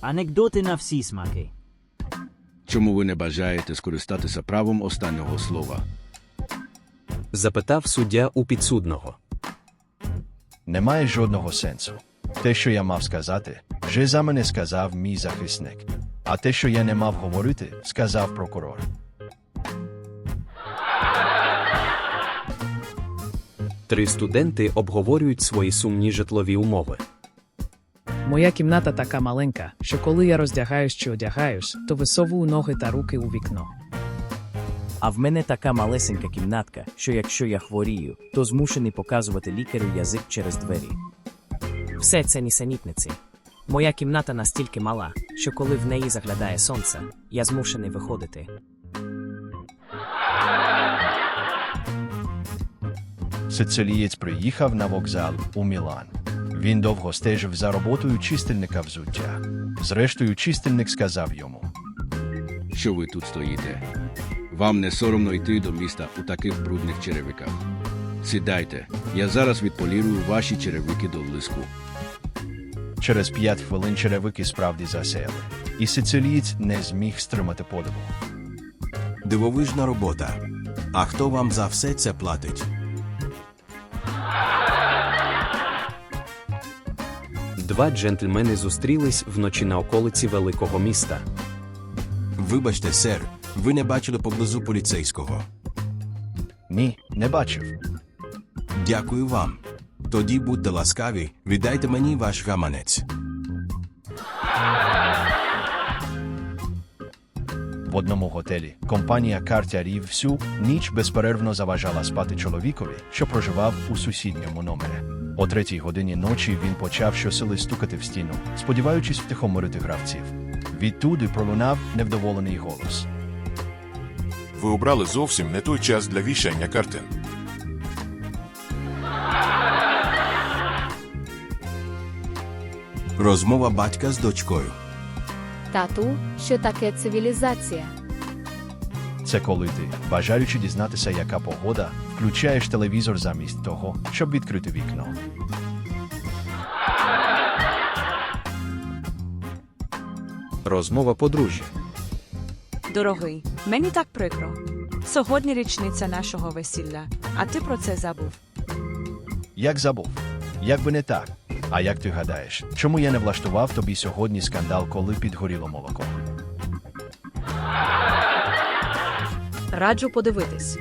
Анекдоти на всі смаки. Чому ви не бажаєте скористатися правом останнього слова? запитав суддя у підсудного. Немає жодного сенсу. Те, що я мав сказати, вже за мене сказав мій захисник. А те, що я не мав говорити, сказав прокурор. Три студенти обговорюють свої сумні житлові умови. Моя кімната така маленька, що коли я роздягаюсь чи одягаюсь, то висовую ноги та руки у вікно. А в мене така малесенька кімнатка, що якщо я хворію, то змушений показувати лікарю язик через двері. Все це нісенітниці. Моя кімната настільки мала, що коли в неї заглядає сонце, я змушений виходити. Сицилієць приїхав на вокзал у Мілан. Він довго стежив за роботою чистильника взуття. Зрештою, чистильник сказав йому: Що ви тут стоїте? Вам не соромно йти до міста у таких брудних черевиках. Сідайте, я зараз відполірую ваші черевики до лиску. через п'ять хвилин черевики справді засяяли, і сицилієць не зміг стримати подиву. Дивовижна робота. А хто вам за все це платить? Два джентльмени зустрілись вночі на околиці великого міста. Вибачте, сер, ви не бачили поблизу поліцейського. Ні, не бачив. Дякую вам. Тоді будьте ласкаві, віддайте мені ваш гаманець. В одному готелі компанія картярів всю ніч безперервно заважала спати чоловікові, що проживав у сусідньому номері. О третій годині ночі він почав щосили стукати в стіну, сподіваючись втихомирити гравців. Відтуди пролунав невдоволений голос. Ви обрали зовсім не той час для вішання картин. Розмова батька з дочкою. Тату, що таке цивілізація? Це коли ти, бажаючи дізнатися, яка погода, включаєш телевізор замість того, щоб відкрити вікно. Розмова подружжя. Дорогий, мені так прикро. Сьогодні річниця нашого весілля, а ти про це забув. Як забув? Як би не так. А як ти гадаєш, чому я не влаштував тобі сьогодні скандал, коли підгоріло молоко? Раджу подивитись.